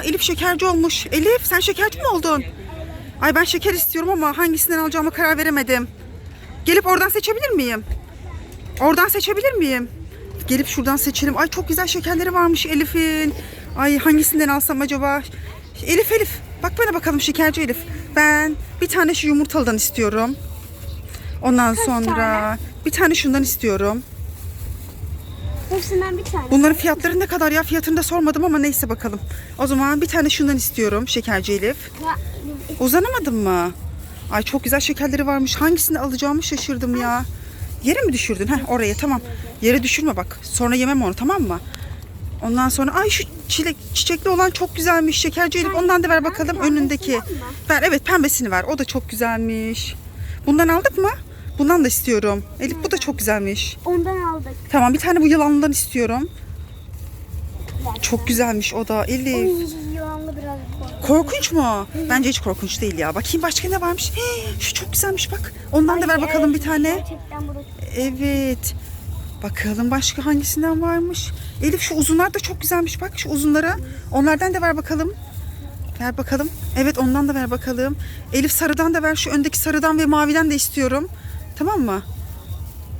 Aa Elif şekerci olmuş. Elif sen şekerci mi oldun? Ay ben şeker istiyorum ama hangisinden alacağıma karar veremedim. Gelip oradan seçebilir miyim? Oradan seçebilir miyim? Gelip şuradan seçelim. Ay çok güzel şekerleri varmış Elif'in. Ay hangisinden alsam acaba? Elif Elif. Bak bana bakalım şekerci Elif. Ben bir tane şu yumurtalıdan istiyorum. Ondan sonra bir tane şundan istiyorum. Hepsinden bir tane. Bunların fiyatları ne kadar ya? Fiyatını da sormadım ama neyse bakalım. O zaman bir tane şundan istiyorum şekerci Elif. Ya, Uzanamadın mı? Ay çok güzel şekerleri varmış. Hangisini alacağımı şaşırdım ya. Yere mi düşürdün? Heh oraya tamam. Yere düşürme bak. Sonra yemem onu tamam mı? Ondan sonra ay şu çilek çiçekli olan çok güzelmiş. Şekerci Elif ondan da ver bakalım önündeki. Ver evet pembesini ver. O da çok güzelmiş. Bundan aldık mı? Bundan da istiyorum. Elif bu da çok güzelmiş. Ondan aldık. Tamam bir tane bu yılanlıdan istiyorum. Çok güzelmiş o da Elif. Ay, Yılanlı biraz korkunç. Korkunç mu? Bence hiç korkunç değil ya. Bakayım başka ne varmış. Hii, şu çok güzelmiş bak. Ondan da ver Ay, bakalım evet, bir tane. Evet. Bakalım başka hangisinden varmış. Elif şu uzunlar da çok güzelmiş bak şu uzunlara. Onlardan da ver bakalım. Ver bakalım. Evet ondan da ver bakalım. Elif sarıdan da ver. Şu öndeki sarıdan ve maviden de istiyorum. Tamam mı?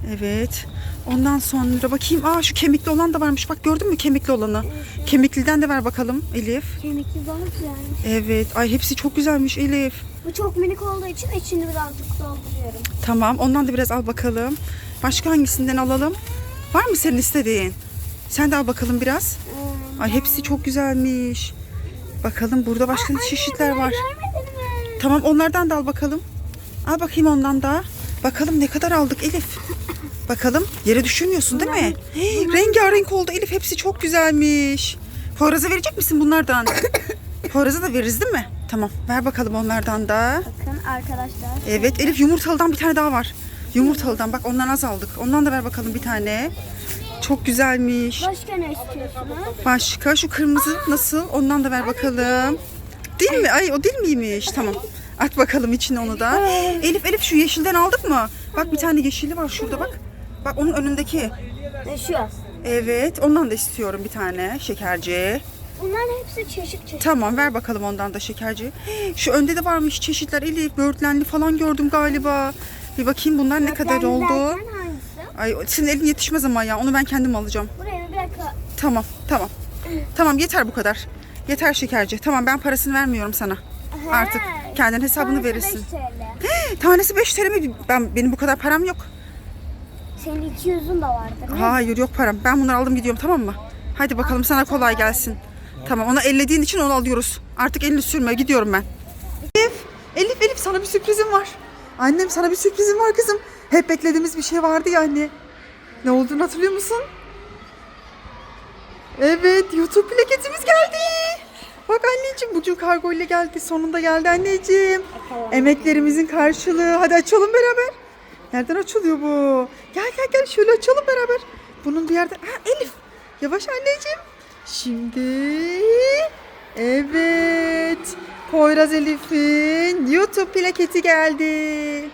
Evet. Ondan sonra bakayım. Aa şu kemikli olan da varmış. Bak gördün mü kemikli olanı? Kemikliden de ver bakalım Elif. Kemikli balık güzelmiş. Evet. Ay hepsi çok güzelmiş Elif. Bu çok minik olduğu için içini birazcık dolduruyorum. Tamam ondan da biraz al bakalım. Başka hangisinden alalım? Var mı senin istediğin? Sen de al bakalım biraz. Hmm. Ay hepsi çok güzelmiş. Bakalım burada başka ne çeşitler var. Görmedin mi? Tamam onlardan da al bakalım. Al bakayım ondan da. Bakalım ne kadar aldık Elif. Bakalım yere düşürmüyorsun değil mi? Hey, rengarenk oldu Elif hepsi çok güzelmiş. Poyraz'a verecek misin bunlardan? Poyraz'a da veririz değil mi? Tamam ver bakalım onlardan da. Bakın arkadaşlar. Evet Elif yumurtalıdan bir tane daha var. Yumurtalıdan bak ondan az aldık. Ondan da ver bakalım bir tane. Çok güzelmiş. Başka ne istiyorsunuz? Başka şu kırmızı nasıl? Ondan da ver bakalım. Değil mi? Ay o değil miymiş? Tamam. At bakalım içine onu da. Elif Elif şu yeşilden aldık mı? Bak bir tane yeşili var şurada bak. Bak onun önündeki. Ne şu? Evet ondan da istiyorum bir tane şekerci. Bunların hepsi çeşit çeşit. Tamam ver bakalım ondan da şekerci. Şu önde de varmış çeşitler Elif. Böğürtlenli falan gördüm galiba. Bir bakayım bunlar ne kadar oldu. derken hangisi? Ay senin elin yetişmez ama ya. Onu ben kendim alacağım. Buraya bir dakika. Tamam, tamam. Tamam yeter bu kadar. Yeter şekerci. Tamam ben parasını vermiyorum sana. Artık kendin hesabını verirsin. 5 TL. Tanesi 5 TL mi? Ben benim bu kadar param yok. Senin 200'ün de vardır. Ne? Hayır yok param. Ben bunları aldım gidiyorum tamam mı? Hadi bakalım sana kolay gelsin. Tamam ona ellediğin için onu alıyoruz. Artık elini sürme gidiyorum ben. Elif, Elif Elif sana bir sürprizim var. Annem sana bir sürprizim var kızım. Hep beklediğimiz bir şey vardı ya anne. Ne olduğunu hatırlıyor musun? Evet YouTube plaketimiz geldi. Bak anneciğim Bucu kargo ile geldi. Sonunda geldi anneciğim. Emeklerimizin karşılığı. Hadi açalım beraber. Nereden açılıyor bu? Gel gel gel şöyle açalım beraber. Bunun bir yerde... Ha Elif. Yavaş anneciğim. Şimdi... Evet. Poyraz Elif'in YouTube plaketi geldi.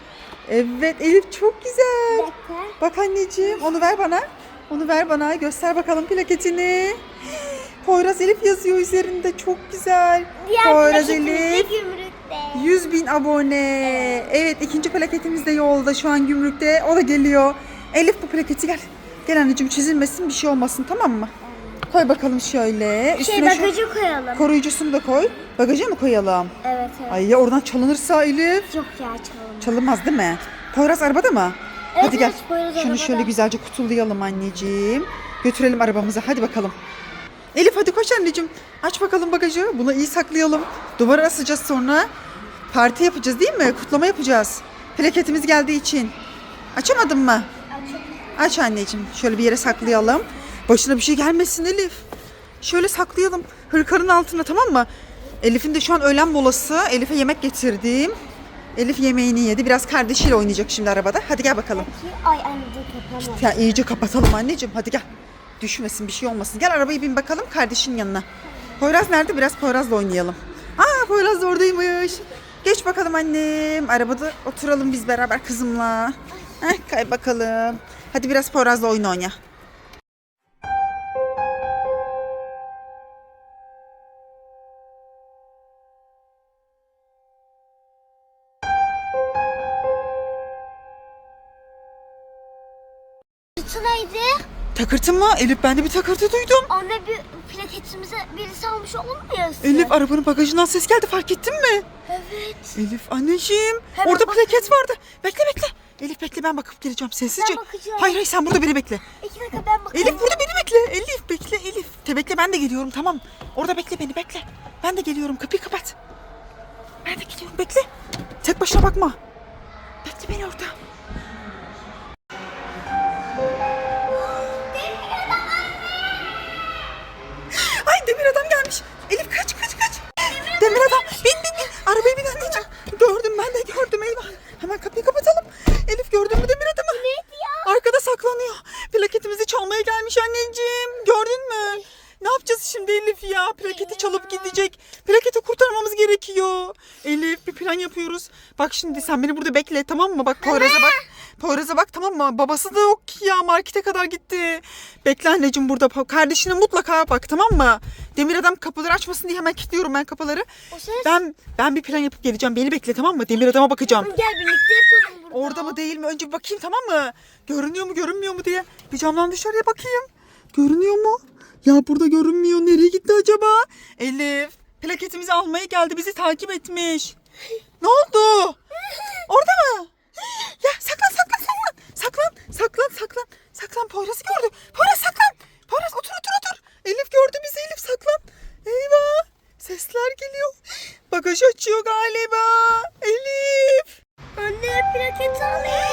Evet Elif çok güzel. Bak anneciğim onu ver bana. Onu ver bana. Göster bakalım plaketini. Poyraz Elif yazıyor üzerinde. Çok güzel. Poyraz Elif. gümrükte. 100 bin abone. Evet ikinci plaketimiz de yolda şu an gümrükte. O da geliyor. Elif bu plaketi gel. Gel anneciğim çizilmesin bir şey olmasın tamam mı? Koy bakalım şöyle. Şey Üstüne şu bagajı koyalım. koruyucusunu da koy. Bagaja mı koyalım? Evet evet. Ay ya oradan çalınırsa Elif. Yok ya çalalım. Çalınmaz değil mi? Poyraz arabada mı? Evet, Hadi gel. evet, Şunu arabada. şöyle güzelce kutulayalım anneciğim. Götürelim arabamıza. Hadi bakalım. Elif hadi koş anneciğim. Aç bakalım bagajı. Bunu iyi saklayalım. Duvara asacağız sonra. Parti yapacağız değil mi? Kutlama yapacağız. Plaketimiz geldiği için. Açamadın mı? Aç anneciğim. Şöyle bir yere saklayalım. Başına bir şey gelmesin Elif. Şöyle saklayalım. Hırkanın altına tamam mı? Elif'in de şu an öğlen molası. Elif'e yemek getirdim. Elif yemeğini yedi. Biraz kardeşiyle oynayacak şimdi arabada. Hadi gel bakalım. Ay anne kapanma. Ya iyice kapatalım anneciğim. Hadi gel. Düşmesin bir şey olmasın. Gel arabayı bin bakalım kardeşin yanına. Poyraz nerede? Biraz Poyraz'la oynayalım. Aa Poyraz oradaymış. Geç bakalım annem. Arabada oturalım biz beraber kızımla. Heh, kay bakalım. Hadi biraz Poyraz'la oyun oyna. Tınaydı. Takırtı mı? Elif ben de bir takırtı duydum. Anne bir plaketimize birisi almış olmuyorsun. Elif arabanın bagajından ses geldi fark ettin mi? Evet. Elif anneciğim Hemen orada bakayım. plaket vardı. Bekle bekle. Elif bekle ben bakıp geleceğim sessizce. Ben bakacağım. Hayır hayır sen burada beni bekle. İki dakika ben bakayım. Elif burada beni bekle. Elif bekle Elif. Te bekle ben de geliyorum tamam. Orada bekle beni bekle. Ben de geliyorum kapıyı kapat. Ben de geliyorum bekle. Tek başına bakma. Bekle beni orada. Saklanıyor. Plaketimizi çalmaya gelmiş anneciğim. Gördün mü? Ne yapacağız şimdi Elif ya? Plaketi çalıp gidecek. Plaketi kurtarmamız gerekiyor. Elif bir plan yapıyoruz. Bak şimdi sen beni burada bekle tamam mı? Bak Poyraz'a bak. Poyraz'a bak tamam mı? Babası da yok ki ya. Markete kadar gitti. Bekle anneciğim burada. Kardeşine mutlaka bak tamam mı? Demir adam kapıları açmasın diye hemen kilitliyorum ben kapıları. O ses. Ben ben bir plan yapıp geleceğim. Beni bekle tamam mı? Demir adama bakacağım. Gel birlikte yapalım burada. Orada mı değil mi? Önce bir bakayım tamam mı? Görünüyor mu görünmüyor mu diye. Bir camdan dışarıya bakayım. Görünüyor mu? Ya burada görünmüyor. Nereye gitti acaba? Elif plaketimizi almaya geldi. Bizi takip etmiş. Ne oldu? Orada mı? Ya saklan saklan saklan. Saklan saklan saklan. Saklan Poyraz'ı gördü. Poyraz saklan. Poyraz otur otur otur. Elif gördü bizi Elif saklan. Eyvah. Sesler geliyor. Bagaj açıyor galiba. Elif. Anne plaket alayım.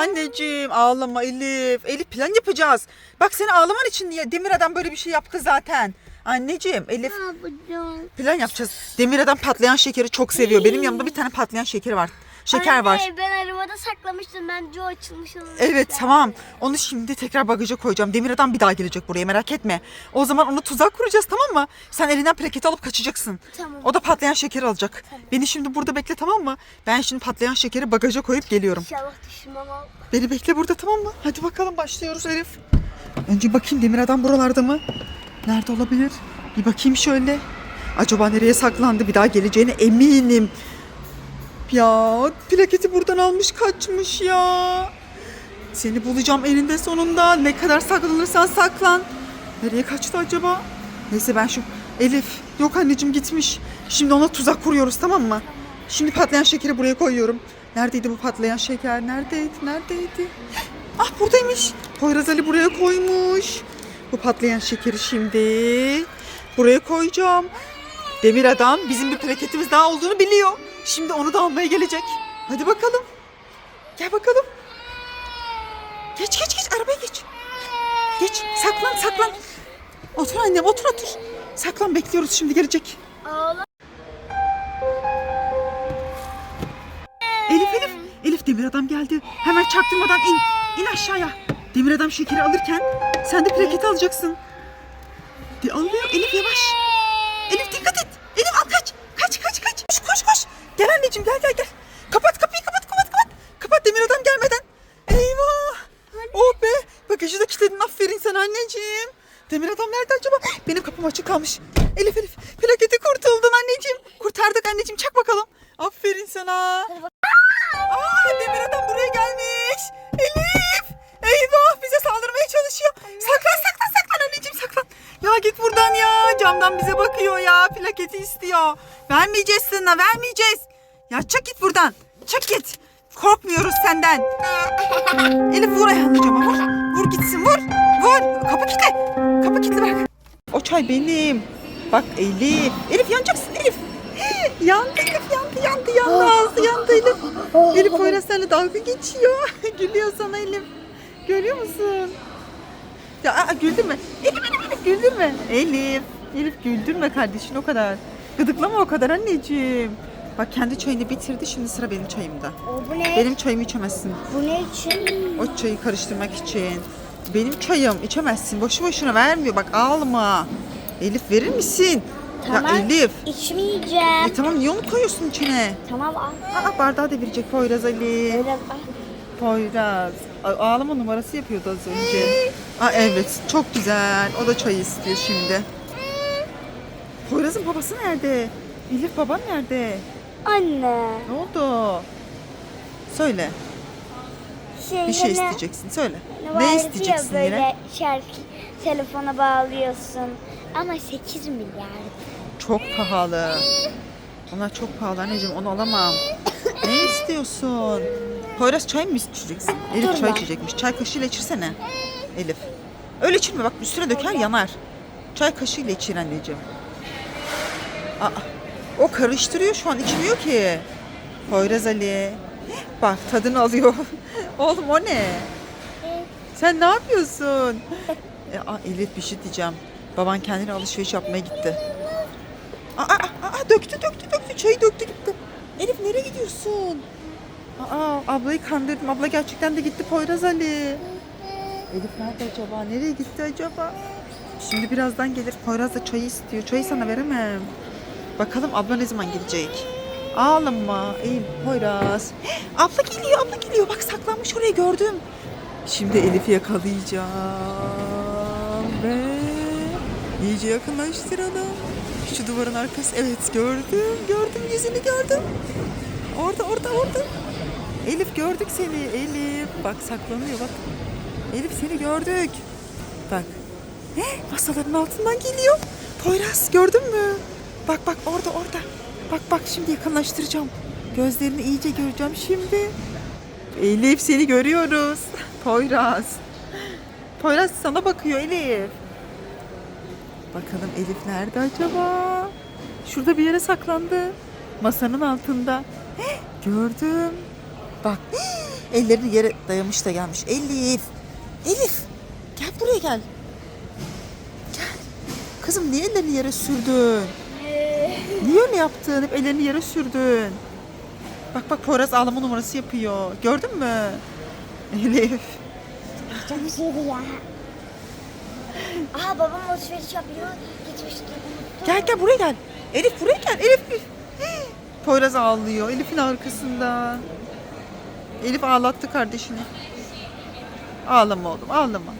Anneciğim ağlama Elif. Elif plan yapacağız. Bak seni ağlaman için diye Demir adam böyle bir şey yaptı zaten. Anneciğim Elif Ne yapacağım? plan yapacağız. Demir adam patlayan şekeri çok seviyor. Benim yanımda bir tane patlayan şekeri var. Şeker Anne, var. ben arabada saklamıştım. Bence o açılmış olabilir. Evet tamam. Onu şimdi tekrar bagaja koyacağım. Demir adam bir daha gelecek buraya merak etme. O zaman onu tuzak kuracağız tamam mı? Sen elinden plaketi alıp kaçacaksın. Tamam. O da patlayan şekeri alacak. Beni şimdi burada bekle tamam mı? Ben şimdi patlayan şekeri bagaja koyup geliyorum. İnşallah düşmem ama. Beni bekle burada tamam mı? Hadi bakalım başlıyoruz Elif. Önce bakayım Demir adam buralarda mı? Nerede olabilir? Bir bakayım şöyle. Acaba nereye saklandı? Bir daha geleceğine eminim. Ya plaketi buradan almış kaçmış ya. Seni bulacağım elinde sonunda. Ne kadar saklanırsan saklan. Nereye kaçtı acaba? Neyse ben şu Elif. Yok anneciğim gitmiş. Şimdi ona tuzak kuruyoruz tamam mı? Şimdi patlayan şekeri buraya koyuyorum. Neredeydi bu patlayan şeker? Neredeydi? Neredeydi? Ah buradaymış. Poyraz Ali buraya koymuş. Bu patlayan şekeri şimdi buraya koyacağım. Demir adam bizim bir plaketimiz daha olduğunu biliyor. Şimdi onu da almaya gelecek. Hadi bakalım. Gel bakalım. Geç geç geç arabaya geç. Geç saklan saklan. Otur annem otur otur. Saklan bekliyoruz şimdi gelecek. Elif Elif. Elif demir adam geldi. Hemen çaktırmadan in. İn aşağıya. Demir adam şekeri alırken sen de plaketi alacaksın. De almıyor Elif yavaş. Elif dikkat et. Elif al kaç. Kaç kaç kaç. Koş koş koş. Gel anneciğim gel gel gel. Kapat kapıyı kapat kapat kapat. Kapat demir adam gelmeden. Eyvah. Oh be. Bagajı da kilitledin aferin sen anneciğim. Demir adam nerede acaba? Benim kapım açık kalmış. Elif Elif plaketi kurtuldun anneciğim. Kurtardık anneciğim çak bakalım. Aferin sana. Aa demir adam buraya gelmiş. Elif. Eyvah bize saldırmaya çalışıyor. Saklan saklan saklan anneciğim saklan. Ya git buradan ya. Camdan bize bakıyor ya. Plaketi istiyor. Vermeyeceğiz sana vermeyeceğiz. Ya çık git buradan. Çık git. Korkmuyoruz senden. Elif vur ayağını cama vur. Vur gitsin vur. Vur. Kapı kilitli. Kapı kilitli bırak. O çay benim. Bak Elif. Elif yanacaksın Elif. Yandı Elif yandı yandı yandı ağzı yandı Elif. Elif Poyraz seninle dalga geçiyor. Gülüyor sana Elif. Görüyor musun? Ya aa, güldürme. Elif Elif Elif güldürme. Elif. Elif güldürme kardeşin o kadar. Gıdıklama o kadar anneciğim. Bak kendi çayını bitirdi şimdi sıra benim çayımda. O bu ne? Benim çayımı içemezsin. Bu ne için? O çayı karıştırmak için. Benim çayım içemezsin. Boşu boşuna vermiyor. Bak ağlama. Elif verir misin? Tamam. Ya Elif. İçmeyeceğim. E tamam niye onu koyuyorsun içine? Tamam al. Aa bardağı devirecek Poyraz Ali. Al. Poyraz. A- Ağlama numarası yapıyordu az önce. Aa evet çok güzel. O da çay istiyor şimdi. Poyraz'ın babası nerede? Elif baban nerede? Anne. Ne oldu? Söyle. Şey, Bir şey hani- isteyeceksin. Söyle. hani Ne vardı isteyeceksin ya böyle yine? şarkı telefona bağlıyorsun. Ama 8 milyar. Çok pahalı. Onlar çok pahalı anneciğim. Onu alamam. ne istiyorsun? Poyraz çay mı içeceksin? Elif Dur çay ben. içecekmiş. Çay kaşığıyla içirsene. Elif. Öyle içirme bak üstüne döker yanar. Çay kaşığıyla içir anneciğim. Aa, o karıştırıyor şu an içmiyor ki. Poyraz Ali. Bak tadını alıyor. Oğlum o ne? Sen ne yapıyorsun? E, Elif bir şey diyeceğim. Baban kendine alışveriş yapmaya gitti. Aa, aa, aa, döktü döktü döktü. Çayı döktü gitti. Elif nereye gidiyorsun? Aa, ablayı kandırdım. Abla gerçekten de gitti Poyraz Ali. Elif nerede acaba? Nereye gitti acaba? Şimdi birazdan gelir. Poyraz da çayı istiyor. Çayı sana veremem. Bakalım abla ne zaman gelecek? Ağlama. Eğil Poyraz. Abla geliyor, abla geliyor. Bak saklanmış oraya gördüm. Şimdi Elif'i yakalayacağım ve iyice yakınlaştıralım. Şu duvarın arkası. Evet gördüm, gördüm yüzünü gördüm. Orada, orada, orada. Elif gördük seni. Elif bak saklanıyor bak. Elif seni gördük. Bak. He, masaların altından geliyor. Poyraz gördün mü? Bak bak orada orada. Bak bak şimdi yakınlaştıracağım. Gözlerini iyice göreceğim şimdi. Elif seni görüyoruz. Poyraz. Poyraz sana bakıyor Elif. Bakalım Elif nerede acaba? Şurada bir yere saklandı. Masanın altında. Heh, gördüm. Bak ellerini yere dayamış da gelmiş. Elif. Elif. Gel buraya gel. Gel. Kızım niye ellerini yere sürdün? Niye öyle yaptın? Hep ellerini yere sürdün. Bak bak Poyraz ağlama numarası yapıyor. Gördün mü? Elif. Çok şeydi ya. Aa babam alışveriş yapıyor. Gitmişti. unuttum. Gel gel buraya gel. Elif buraya gel. Elif. Hii. Poyraz ağlıyor. Elif'in arkasında. Elif ağlattı kardeşini. Ağlama oğlum ağlama.